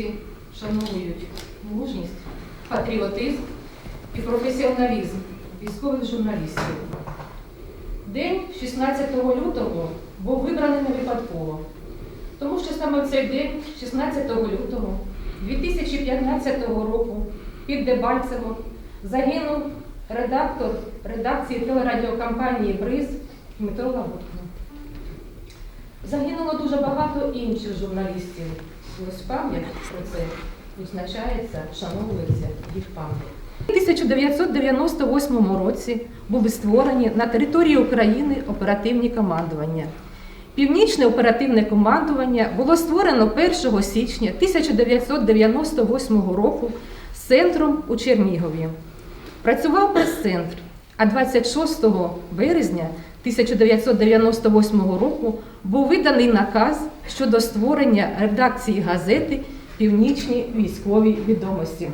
українці шанують мужність, патріотизм і професіоналізм військових журналістів. День 16 лютого був вибраний не випадково, тому що саме в цей день, 16 лютого 2015 року, під Дебальцево загинув редактор редакції телерадіокомпанії Бриз Дмитро Лагутко. Загинуло дуже багато інших журналістів. Ось пам'ять про це відзначається, вшановується їх пам'ять. У 1998 році були створені на території України оперативні командування. Північне оперативне командування було створено 1 січня 1998 року з центром у Чернігові. Працював прес-центр, а 26 березня 1998 року був виданий наказ щодо створення редакції газети Північні військові відомості.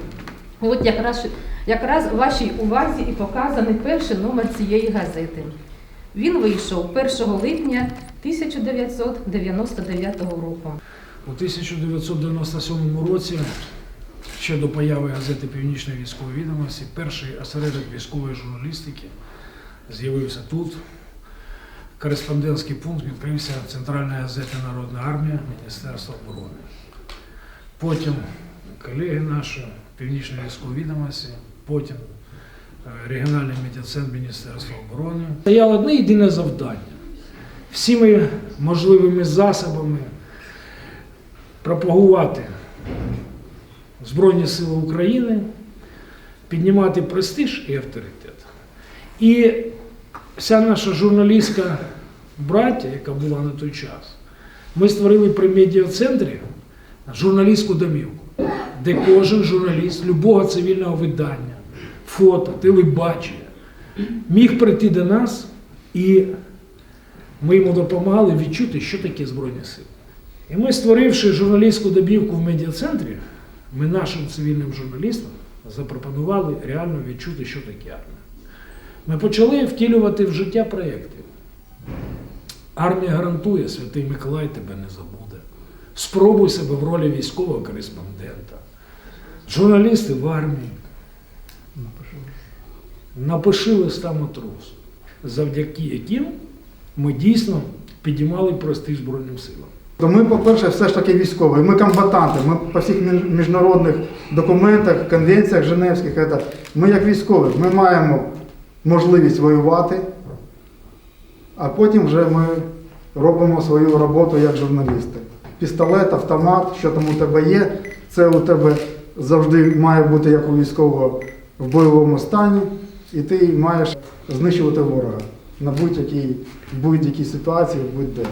От якраз, якраз вашій увазі і показаний перший номер цієї газети. Він вийшов 1 липня 1999 року. У 1997 році, ще до появи газети Північної військової відомості, перший осередок військової журналістики з'явився тут. Кореспондентський пункт відкрився Центральної газети Народна армія Міністерства оборони. Потім колеги наші, Північної військової відомості, потім е, регіональний медіацентр Міністерства оборони. Стояло одне єдине завдання. Всіми можливими засобами пропагувати Збройні Сили України, піднімати престиж і авторитет. І вся наша журналістська браття, яка була на той час, ми створили при медіа-центрі журналістську домівку, де кожен журналіст любого цивільного видання, фото, телебачення міг прийти до нас і ми йому допомагали відчути, що таке Збройні Сили. І ми, створивши журналістську добівку в медіа-центрі, ми нашим цивільним журналістам запропонували реально відчути, що таке армія. Ми почали втілювати в життя проєкти. Армія гарантує, Святий Миколай тебе не забуде. Спробуй себе в ролі військового кореспондента. Журналісти в армії. Напиши листа матрос, завдяки яким ми дійсно підіймали престиж Збройним силам. То ми, по-перше, все ж таки військові. Ми комбатанти. Ми по всіх міжнародних документах, конвенціях Женевських, ми як військові, ми маємо можливість воювати, а потім вже ми робимо свою роботу як журналісти. Пістолет, автомат, що там у тебе є, це у тебе завжди має бути як у військового в бойовому стані, і ти маєш знищувати ворога на будь-якій будь-якій ситуації, будь-де.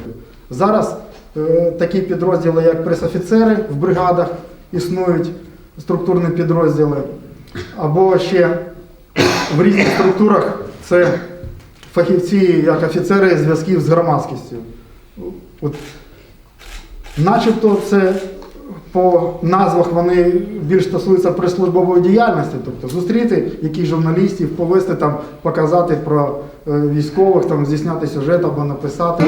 Зараз е, такі підрозділи, як пресофіцери в бригадах, існують структурні підрозділи, або ще в різних структурах це фахівці, як офіцери зв'язків з громадськістю. От, начебто це по назвах вони більш стосуються прес-службової діяльності, тобто зустріти яких журналістів, повести там, показати про е, військових, там здійсняти сюжет або написати.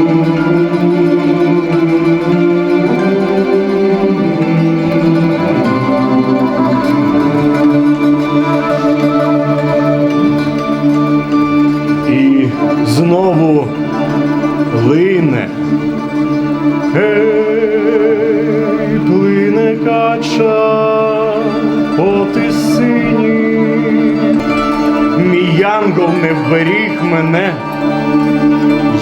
Знову лине. Ей, плине кача по тисині. Мій янгол не вберіг мене.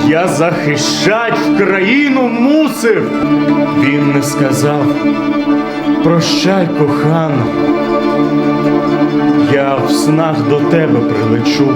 Я захищать країну мусив. Він не сказав. Прощай, кохана. Я в снах до тебе прилечу.